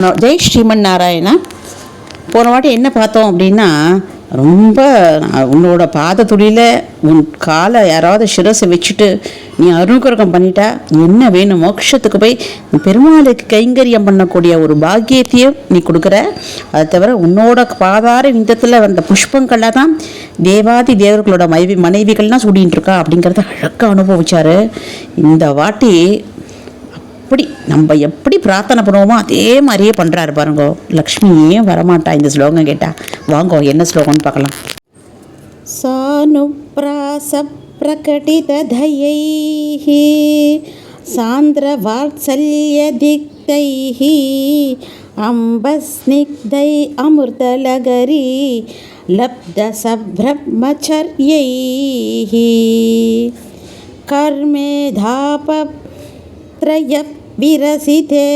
ஜெய் ஸ்ரீமன் நாராயணா. போன வாட்டி என்ன பார்த்தோம் அப்படின்னா ரொம்ப உன்னோட பாத துளியில் உன் காலை யாராவது சிரசை வச்சுட்டு நீ அனுகிரகம் பண்ணிட்டா என்ன வேணும்? மோட்சத்துக்கு போய் பெருமாளுக்கு கைங்கரியம் பண்ணக்கூடிய ஒரு பாக்கியத்தையும் நீ கொடுக்குற. அதை தவிர உன்னோட பாதார விந்தத்தில் வந்த புஷ்பங்களை தான் தேவாதி தேவர்களோட மனைவி மனைவிகள்லாம் சூடின்னு இருக்கா அப்படிங்கிறத அழகாக அனுபவிச்சாரு. இந்த வாட்டி அப்படி நம்ம எப்படி பிரார்த்தனை பண்ணுவோமோ அதே மாதிரியே பண்ணுறாரு பாருங்க லக்ஷ்மியே வரமாட்டா இந்த ஸ்லோகம் கேட்டா வாங்கோ என்ன ஸ்லோகம்னு பார்க்கலாம் சானுப்ராச பிரகடிததையைः சாந்திரவாத்சல்யதிக்தைः அம்பஸ்னிக்தை அமிர்தலகரி லப்தசப்ரம்மச்சர்யைः कर्मेधापत्रय विरसिते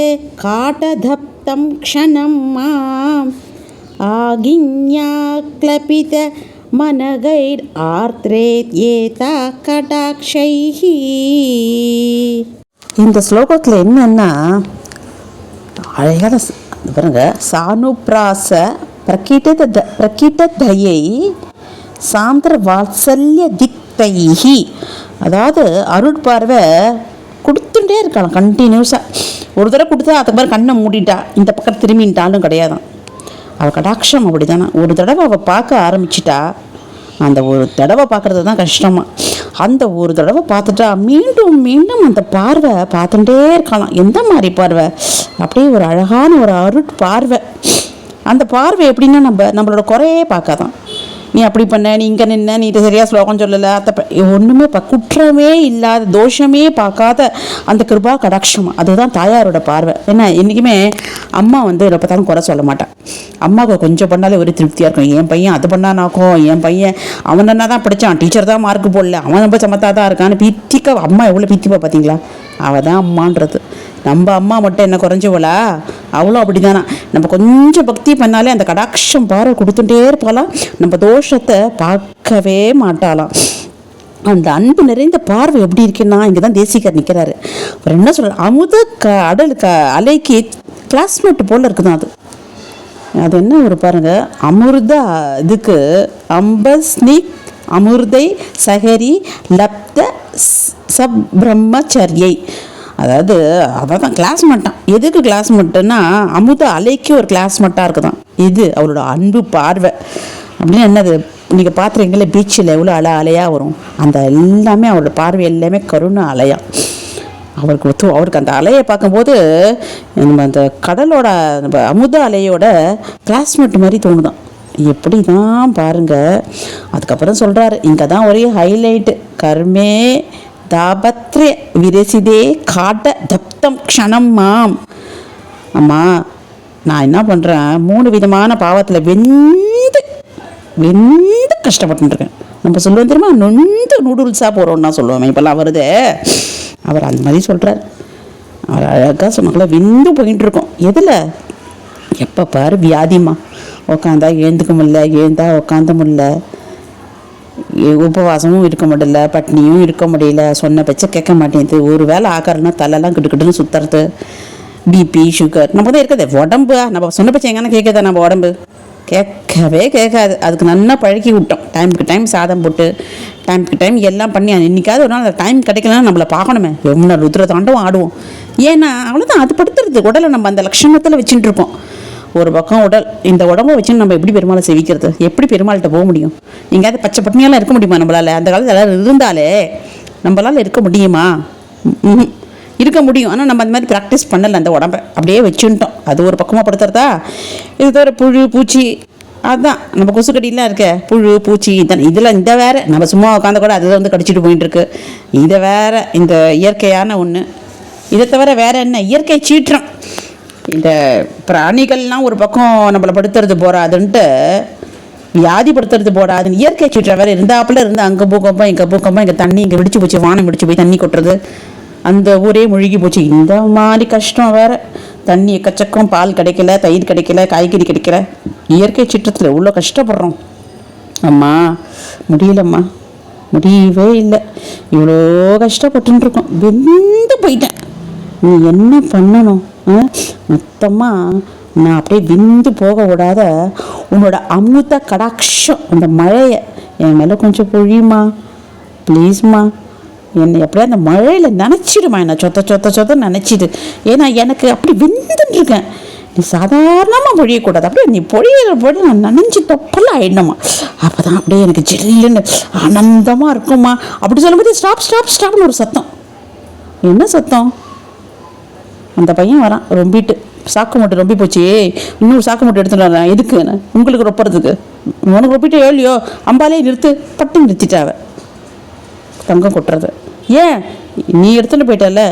काटधप्तं क्षणं माम् आगिन्याक्लपित मनगैर् आर्द्रेत्येता कटाक्षैः இந்த ஸ்லோகத்தில் என்னன்னா அழகான ஸ்- இது பாருங்க சானுப்ராச பிரகிட்ட த- பிரகிட்ட தயை சாந்திர வாத்சல்ய திக்தைஹி அதாவது அருட்பார்வை கொடுத்துட்டே இருக்கலாம் கண்டினியூஸாக ஒரு தடவை கொடுத்தா அதுக்கு மாதிரி கண்ணை மூடிட்டா இந்த பக்கம் திரும்பின்ட்டாலும் கிடையாதான். அவள் கடாட்சம் அப்படி தானே ஒரு தடவை அவள் பார்க்க ஆரம்பிச்சிட்டா அந்த ஒரு தடவை பார்க்குறது தான் கஷ்டமாக அந்த ஒரு தடவை பார்த்துட்டா மீண்டும் மீண்டும் அந்த பார்வை பார்த்துட்டே இருக்கலாம். எந்த மாதிரி பார்வை? அப்படியே ஒரு அழகான ஒரு அருட் பார்வை. அந்த பார்வை எப்படின்னா நம்ம நம்மளோட குறையே பார்க்காதான். நீ அப்படி பண்ண நீ இங்கே நின்ன நீ இது சரியாக ஸ்லோகம் சொல்லலை அத்தை ஒன்றுமே ப குற்றமே இல்லாத தோஷமே பார்க்காத அந்த கிருபா கடாட்சம். அதுதான் தாயாரோட பார்வை. என்ன என்றைக்குமே அம்மா வந்து எப்போ பார்த்தாலும் குறை சொல்ல மாட்டான் அம்மாவுக்கு கொஞ்சம் பண்ணாலே ஒரு திருப்தியாக இருக்கும். என் பையன் அது பண்ணானாக்கும் என் பையன் அவன் என்ன தான் படித்தான் டீச்சர் தான் மார்க் போடல அவன் ரொம்ப சமத்தா தான் இருக்கான்னு பித்திக்க அம்மா எவ்வளோ பித்திப்பா பார்த்தீங்களா அவள் தான் அம்மான்றது. நம்ம அம்மா மட்டும் என்ன குறைஞ்சவளா? அவளும் அப்படிதானா? நம்ம கொஞ்சம் பக்தி பண்ணாலே அந்த கடாட்சம் பாறை கொடுத்துட்டே இருப்பாளாம். நம்ம தோஷத்தை பார்க்கவே மாட்டாளாம். அந்த அன்பு நிறைந்த பார்வை எப்படி இருக்குன்னா இங்கே தான் தேசிகர் நிற்கிறாரு அவர் என்ன சொல்கிறார் அமுத க அடல் க அலைக்கு கிளாஸ்மேட் போல் இருக்குதான் அது? அது என்ன ஒரு பாருங்க அமிர்த இதுக்கு அம்பஸ்னிக் அமிர்தை சகரி லப்த சப்ரம்மச்சரியை அதாவது அதான் கிளாஸ்மேட்டான் எதுக்கு கிளாஸ்மேட்டுன்னா அமுத அலைக்கு ஒரு கிளாஸ்மேட்டாக இருக்குதான். இது அவளோட அன்பு பார்வை. அப்படின்னு என்னது? நீங்கள் பார்த்துருங்களே பீச்சில் எவ்வளோ அலை அலையாக வரும்? அந்த எல்லாமே அவரோட பார்வை எல்லாமே கருணை அலையா. அவருக்கு ஒத்து அவருக்கு அந்த அலையை பார்க்கும்போது நம்ம அந்த கடலோட நம்ம அமுத அலையோட கிளாஸ்மேட் மாதிரி தோணுதான். எப்படி தான் பாருங்கள் அதுக்கப்புறம் சொல்கிறாரு இங்கே தான் ஒரே ஹைலைட்டு கருமே தாபத்ரே விரசிதே காட்ட தப்தம் க்ஷணம் மாம். அம்மா நான் என்ன பண்ணுறேன் மூணு விதமான பாவத்தில் வெந்து வெந்து கஷ்டப்பட்டுருக்கேன். நம்ம சொல்லுவோம் தெரியுமா? நொந்து நூடுல்ஸாக போகிறோம்னா சொல்லுவோம் இப்போல்லாம் வருதே. அவர் அந்த மாதிரி சொல்கிறார் அவர் அழகாக சொன்னாங்களா வெந்து போயிட்டு இருக்கோம் எதில்? எப்போ பாரு வியாதிம்மா. உக்காந்தா எழுந்துக்க முடியல எழுந்தா உக்காந்த முடியல. உபவாசமும் இருக்க முடியல பட்னியும் இருக்க முடியல சொன்ன பச்சை கேட்க மாட்டேங்குது. ஒரு வேளை ஆக்கறனா தலைலாம் கிட்டுக்கிட்டுன்னு சுற்றுறது பிபி சுகர் நம்ம தான் இருக்குது. உடம்பு நம்ம சொன்ன பச்சை எங்கன்னா கேட்குதா? நம்ம உடம்பு. கேட்கவே கேட்காது. அதுக்கு நல்லா பழக்கி விட்டோம். டைமுக்கு டைம் சாதம் போட்டு டைமுக்கு டைம் எல்லாம் பண்ணி இன்னைக்காவது ஒரு நாள் அந்த டைம் கிடைக்கலன்னா நம்மளை பார்க்கணுமே. எவ்வளோ ருத்ர தாண்டவும் ஆடுவோம். ஏன்னா அவ்வளோதான் அது படுத்துறது. உடலை நம்ம அந்த லட்சணத்தில் வச்சுட்டு இருக்கோம் ஒரு பக்கம் உடல் இந்த உடம்ப வச்சு நம்ம எப்படி பெருமாளை செவிக்கிறது? எப்படி பெருமாள்கிட்ட போக முடியும்? எங்கேயாவது பச்சை பட்டினியெல்லாம் இருக்க முடியுமா நம்மளால்? அந்த காலத்தில் எல்லாரும் இருந்தாலே நம்மளால் இருக்க முடியுமா? இருக்க முடியும். ஆனால் நம்ம அந்த மாதிரி ப்ராக்டிஸ் பண்ணலை அந்த உடம்ப. அப்படியே வச்சுட்டோம் அது ஒரு பக்கமாக படுத்துறதா? இது தவிர புழு பூச்சி அதுதான் நம்ம கொசுக்கடியெலாம் இருக்க புழு பூச்சி இதான் இதில் இந்த வேறு. நம்ம சும்மா உட்காந்து கூட அதை வந்து கடிச்சிட்டு போயிட்டு இருக்கு இதை வேறு. இந்த இயற்கையான ஒன்று இதை தவிர வேறு என்ன? இயற்கை சீற்றம். இந்த பிராணிகள்லாம் ஒரு பக்கம் நம்மளை படுத்துறது போகாதுன்ட்டு வியாதிப்படுத்துறது போடாதுன்னு இயற்கை சீற்றம் வேறு இருந்தாப்புல இருந்து அங்கே பூகம்பம் இங்கே பூகம்பம் இங்கே தண்ணி இங்கே வெடிச்சு போச்சு வானம் வெடிச்சு போய் தண்ணி கொட்டுறது. அந்த ஊரே முழுகி போச்சு. இந்த மாதிரி கஷ்டம் வேற. தண்ணி எக்கச்சக்கம் பால் கிடைக்கல தயிர் கிடைக்கல காய்கறி கிடைக்கல. இயற்கை சீற்றத்தில் எவ்வளோ கஷ்டப்படுறோம். அம்மா முடியலம்மா. முடியவே இல்லை. இவ்வளோ கஷ்டப்பட்டுருக்கோம் வெந்து போயிட்டேன். நீ என்ன பண்ணணும்? மொத்தமாக நான் அப்படியே விந்து போக விடாத உன்னோட அமுத கடாட்சம் அந்த மழையை. என் மேலே கொஞ்சம் பொழியுமா? ப்ளீஸ்மா என்னை எப்படியா அந்த மழையில் நினச்சிடுமா. என்னை சொத்த சொத்த சொத்த நினச்சிடு. ஏன்னா எனக்கு அப்படி விந்துட்டுருக்கேன் நீ சாதாரணமாக பொழியக்கூடாது. அப்படியே நீ பொழியிற பொழி நான் நனைஞ்சு தொப்பெல்லாம் ஆயிடணுமா? அப்போ தான் அப்படியே எனக்கு ஜில்லுன்னு ஆனந்தமாக இருக்குமா? அப்படி சொல்லும்போது ஸ்டாப் ஸ்டாப் ஸ்டாப்னு ஒரு சத்தம். என்ன சத்தம்? அந்த பையன் வரான் ரொம்பிட்டு. சாக்கு மூட்டை ரொம்பி போச்சு. இன்னொரு சாக்கு மூட்டை எடுத்துட்டு வரேன் எதுக்கு உங்களுக்கு ரொப்புறதுக்கு? உனக்கு ரொப்பிட்டு ஏழியோ அம்பாலே நிறுத்து. பட்டு நிறுத்திட்டாவ தங்கம் கொட்டுறது. ஏன்? நீ எடுத்துட்டு போயிட்டல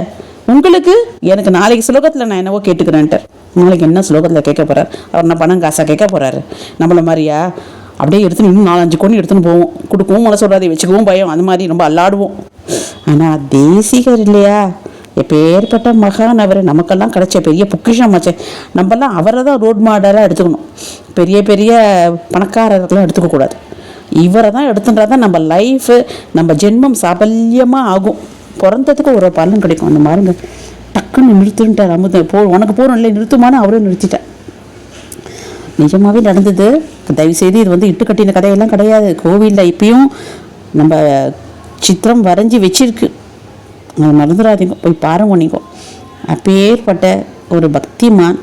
உங்களுக்கு? எனக்கு நாளைக்கு ஸ்லோகத்தில் நான் என்னவோ கேட்டுக்கிறேன்ட்டு. நாளைக்கு என்ன ஸ்லோகத்தில் கேட்க போகிறார் அவர் என்ன பணம் காசாக கேட்க போகிறாரு நம்மளை மாதிரியா? அப்படியே எடுத்துன்னு இன்னும் நாலஞ்சு கொண்டு எடுத்துன்னு போவோம். கொடுக்கவும் மனசு வராது வச்சுக்கவும் பயம். அந்த மாதிரி ரொம்ப அல்லாடுவோம். ஆனால் தேசிகர் இல்லையா? எப்பேற்பட்ட மகான் அவர். நமக்கெல்லாம் கிடைச்ச பெரிய பொக்கிஷமாச்சே நம்மலாம் அவரை தான் ரோட் மாடலாக எடுத்துக்கணும். பெரிய பெரிய பணக்காரர்கள்லாம் எடுத்துக்கக்கூடாது இவரை தான் எடுத்துன்றா தான் நம்ம லைஃபு நம்ம ஜென்மம் சாபல்யமாக ஆகும். பிறந்ததுக்கு ஒரு பலன் கிடைக்கும். அந்த மாருங்க. டக்குன்னு நிறுத்துன்ட்டார் அமுத போ உனக்கு போகிறோம் இல்லை நிறுத்துமான்னு அவரும் நிறுத்திட்டேன் நிஜமாகவே நடந்தது. தயவுசெய்து இது வந்து இட்டு கட்டின கதையெல்லாம் கிடையாது. கோவிலில் இப்பயும் நம்ம சித்திரம் வரைஞ்சி வச்சிருக்கு. மறந்துடாதீங்க போய் பாருங்க நீங்கள் அப்பேற்பட்ட ஒரு பக்திமான்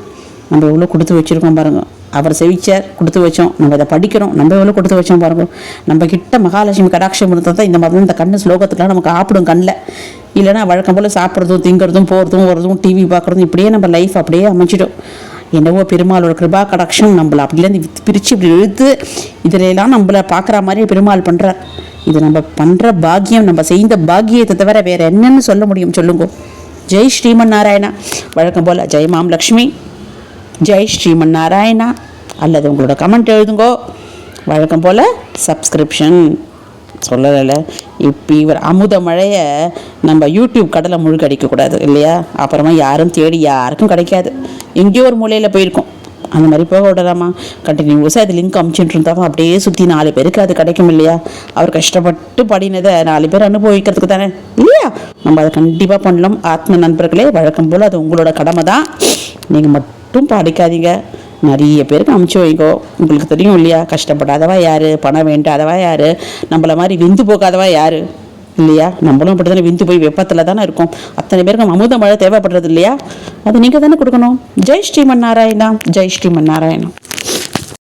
நம்ம எவ்வளோ கொடுத்து வச்சுருக்கோம் பாருங்க. அவர் செவிச்சார் கொடுத்து வச்சோம். நம்ம இதை படிக்கிறோம். நம்ம எவ்வளோ கொடுத்து வச்சோம் பாருங்க. நம்ம கிட்ட மகாலட்சுமி கடாட்சம் இருந்தால் தான் இந்த மாதிரி இந்த கண்ணு ஸ்லோகத்துக்குலாம் நமக்கு ஆப்பிடும் கண்ணில். இல்லைன்னா வழக்கம் போல் சாப்பிட்றதும் திங்கிறதும் போகிறதும் வரதும் டிவி பார்க்குறதும் இப்படியே நம்ம லைஃப் அப்படியே அமைச்சிடும் என்னவோ பெருமாளோட கிருபா கடாட்சம் நம்மளை அப்படிலேருந்து பிரித்து இப்படி இழுத்து இதிலெல்லாம் நம்மளை பார்க்குற மாதிரி பெருமாள் பண்ணுறார் இது நம்ம பண்ணுற பாக்கியம் நம்ம செய்த பாக்கியத்தை தவிர வேறு என்னன்னு சொல்ல முடியும்? சொல்லுங்க. ஜெய் ஸ்ரீமன் நாராயணா வழக்கம் போல் ஜெய் மாம் லக்ஷ்மி. ஜெய் ஸ்ரீமன் நாராயணா அல்லது உங்களோட கமெண்ட் எழுதுங்கோ. வழக்கம் போல் சப்ஸ்கிரிப்ஷன் சொல்லலை இப்போ இவர் அமுத மழையை நம்ம யூடியூப் கடலை முழுக்க அடிக்கக்கூடாது இல்லையா? அப்புறமா யாரும் தேடி யாருக்கும் கிடைக்காது. எங்கேயோ ஒரு மூலையில் போயிருக்கோம். அந்த மாதிரி போக விடலாமா கண்டினியூஸாக இது லிங்க் அமுச்சுட்டு இருந்தாலும் அப்படியே சுற்றி நாலு பேருக்கு அது கிடைக்கும் இல்லையா? அவர் கஷ்டப்பட்டு படினதை நாலு பேர் அனுபவிக்கிறதுக்கு தானே? இல்லையா? நம்ம அதை கண்டிப்பாக பண்ணலாம். ஆத்ம நண்பர்களே வழக்கம் போல் அது உங்களோட கடமை தான். நீங்கள் மட்டும் படிக்காதீங்க. நிறைய பேருக்கு அமுச்சு வைங்கோ. உங்களுக்கு தெரியும் இல்லையா? கஷ்டப்படாதவா யார்? பணம் வேண்டாதவா யார்? நம்மள மாதிரி விந்து போகாதவா யார்? இல்லையா? நம்மளும் அப்படி தானே விந்து போய் வெப்பத்தில் தானே இருக்கோம். அத்தனை பேருக்கு அமுத மழை தேவைப்படுறது இல்லையா? அது நீங்கள் தானே கொடுக்கணும். ஜெய் ஸ்ரீமன் நாராயணா ஜெய் ஸ்ரீமன் நாராயணா.